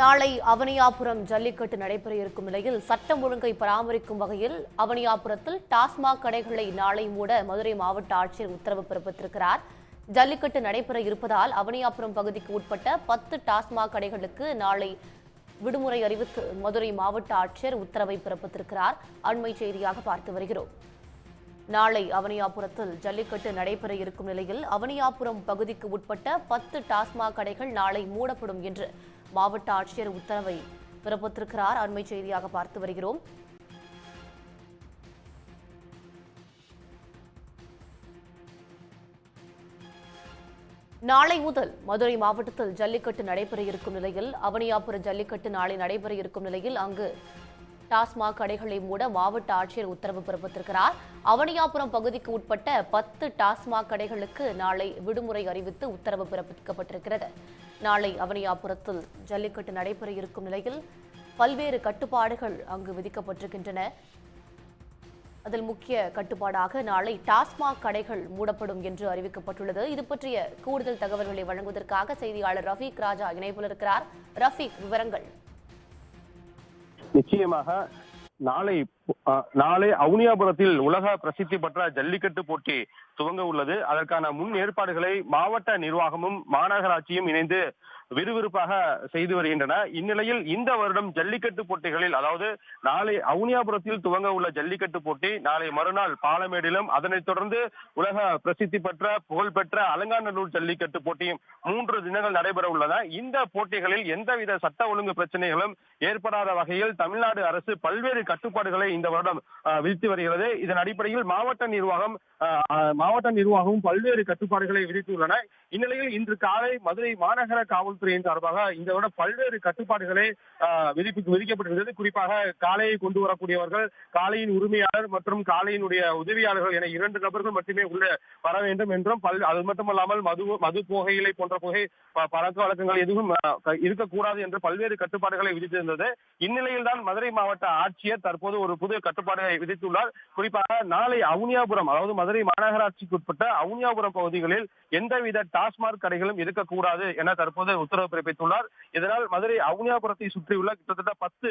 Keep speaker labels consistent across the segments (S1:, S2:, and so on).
S1: நாளை அவனியாபுரம் ஜல்லிக்கட்டு நடைபெற இருக்கும் நிலையில் சட்டம் ஒழுங்கை பராமரிக்கும் வகையில் அவனியாபுரத்தில் டாஸ்மாக் கடைகளை நாளை மூட மதுரை மாவட்ட ஆட்சியர் உத்தரவு பிறப்பித்திருக்கிறார். ஜல்லிக்கட்டு நடைபெற இருப்பதால் அவனியாபுரம் பகுதிக்கு உட்பட்ட பத்து டாஸ்மாக் கடைகளுக்கு நாளை விடுமுறை அறிவித்து மதுரை மாவட்ட ஆட்சியர் உத்தரவை பிறப்பித்திருக்கிறார். அண்மை செய்தியாக பார்த்து வருகிறோம். நாளை அவனியாபுரத்தில் ஜல்லிக்கட்டு நடைபெற இருக்கும் நிலையில் அவனியாபுரம் பகுதிக்கு உட்பட்ட பத்து டாஸ்மாக் கடைகள் நாளை மூடப்படும் என்று மாவட்ட ஆட்சியர் உத்தரவை பிறப்பித்திருக்கிறார். அண்மை செய்தியாக பார்த்து வருகிறோம். நாளை முதல் மதுரை மாவட்டத்தில் ஜல்லிக்கட்டு நடைபெற இருக்கும் நிலையில் அவனியாபுர ஜல்லிக்கட்டு நாளை நடைபெற இருக்கும் நிலையில் அங்கு டாஸ்மாக் கடைகளை மூட மாவட்ட ஆட்சியர் உத்தரவு பிறப்பித்திருக்கிறார். அவனியாபுரம் பகுதிக்கு உட்பட்ட பத்து டாஸ்மாக் கடைகளுக்கு நாளை விடுமுறை அறிவித்து உத்தரவு பிறப்பிக்கப்பட்டிருக்கிறது. நாளை அவனியாபுரத்தில் ஜல்லிக்கட்டு நடைபெற இருக்கும் நிலையில் பல்வேறு கட்டுப்பாடுகள் அங்கு விதிக்கப்பட்டிருக்கின்றன. அதில் முக்கிய கட்டுப்பாடாக நாளை டாஸ்மாக் கடைகள் மூடப்படும் என்று அறிவிக்கப்பட்டுள்ளது. இது பற்றிய கூடுதல் தகவல்களை வழங்குவதற்காக செய்தியாளர் ரஃபீக் ராஜா இணைப்பில் இருக்கிறார். ரஃபீக் விவரங்கள்.
S2: நிச்சயமாக நாளை அஹ், நாளை அவுனியாபுரத்தில் உலக பிரசித்தி பெற்ற ஜல்லிக்கட்டு போட்டி துவங்க உள்ளது. அதற்கான முன் ஏற்பாடுகளை மாவட்ட நிர்வாகமும் மாநகராட்சியும் இணைந்து விறுவிறுப்பாக செய்து வருகின்றன. இந்நிலையில் இந்த வருடம் ஜல்லிக்கட்டு போட்டிகளில் அதாவது நாளை அவுனியாபுரத்தில் துவங்க உள்ள ஜல்லிக்கட்டு போட்டி நாளை மறுநாள் பாலமேடிலும் அதனைத் தொடர்ந்து உலக பிரசித்தி பெற்ற புகழ்பெற்ற அலங்காநல்லூர் ஜல்லிக்கட்டு போட்டியும் மூன்று தினங்கள் நடைபெற உள்ளன. இந்த போட்டிகளில் எந்தவித சட்ட ஒழுங்கு பிரச்சனைகளும் ஏற்படாத வகையில் தமிழ்நாடு அரசு பல்வேறு கட்டுப்பாடுகளை இந்த வருடம் விதித்து வருகிறது. இதன் அடிப்படையில் மாவட்ட நிர்வாகம் மாவட்ட நிர்வாகமும் பல்வேறு கட்டுப்பாடுகளை விதித்துள்ளன. இந்நிலையில் இன்று காலை மதுரை மாநகர காவல் துறையின் சார்பாக இந்த வருடம் பல்வேறு கட்டுப்பாடுகளை அஹ், விதிப்பு விதிக்கப்பட்டிருந்தது குறிப்பாக காளையை கொண்டு வரக்கூடியவர்கள் காளையின் உரிமையாளர் மற்றும் காளையினுடைய உதவியாளர்கள் என இரண்டு நபர்கள் மட்டுமே உள்ள வர வேண்டும் என்றும் பல் அது மட்டுமல்லாமல் மது மது புகையிலை போன்ற புகை பழக்க வழக்கங்கள் எதுவும் இருக்கக்கூடாது என்று பல்வேறு கட்டுப்பாடுகளை விதித்திருந்தது. இந்நிலையில் தான் மதுரை மாவட்ட ஆட்சியர் தற்போது ஒரு புதிய கட்டுப்பாடுகளை விதித்துள்ளார். குறிப்பாக நாளை அவுனியாபுரம் அதாவது மதுரை மாநகராட்சிக்கு உட்பட்ட அவுனியாபுரம் பகுதிகளில் எந்தவித டாஸ்மாக் கடைகளும் இருக்கக்கூடாது என தற்போது உத்தரவு பிறப்பித்துள்ளார். இதனால் மதுரை அவுனியாபுரத்தை சுற்றியுள்ள கிட்டத்தட்ட பத்து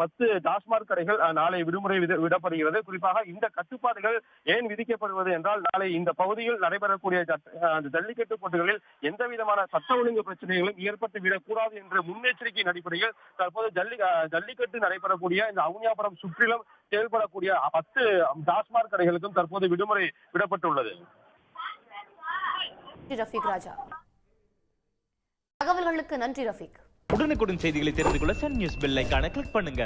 S2: பத்து டாஸ்மாக் கடைகள் நாளை விடுமுறை விடப்படுகிறது. குறிப்பாக இந்த கட்டுப்பாடுகள் ஏன் விதிக்கப்படுவது என்றால் நாளை இந்த பகுதியில் நடைபெறக்கூடிய அந்த ஜல்லிக்கட்டு போட்டிகளில் எந்த விதமான சட்ட ஒழுங்கு பிரச்சனைகளும் ஏற்பட்டு விடக்கூடாது என்ற முன்னெச்சரிக்கையின் அடிப்படையில் தற்போது ஜல்லி ஜல்லிக்கட்டு நடைபெறக்கூடிய இந்த அவுனியாபுரம் சுற்றிலும் செயல்படக்கூடிய பத்து டாஸ்மாக் கடைகளுக்கும் தற்போது விடுமுறை விடப்பட்டுள்ளது.
S1: நன்றி ரஃபீக் ராஜா. தகவல்களுக்கு நன்றி ரஃபீக்.
S3: உடனுக்குடன் செய்திகளை தெரிந்து கொள்ள சன் நியூஸ் பெல் ஐக்கான கிளிக் பண்ணுங்க.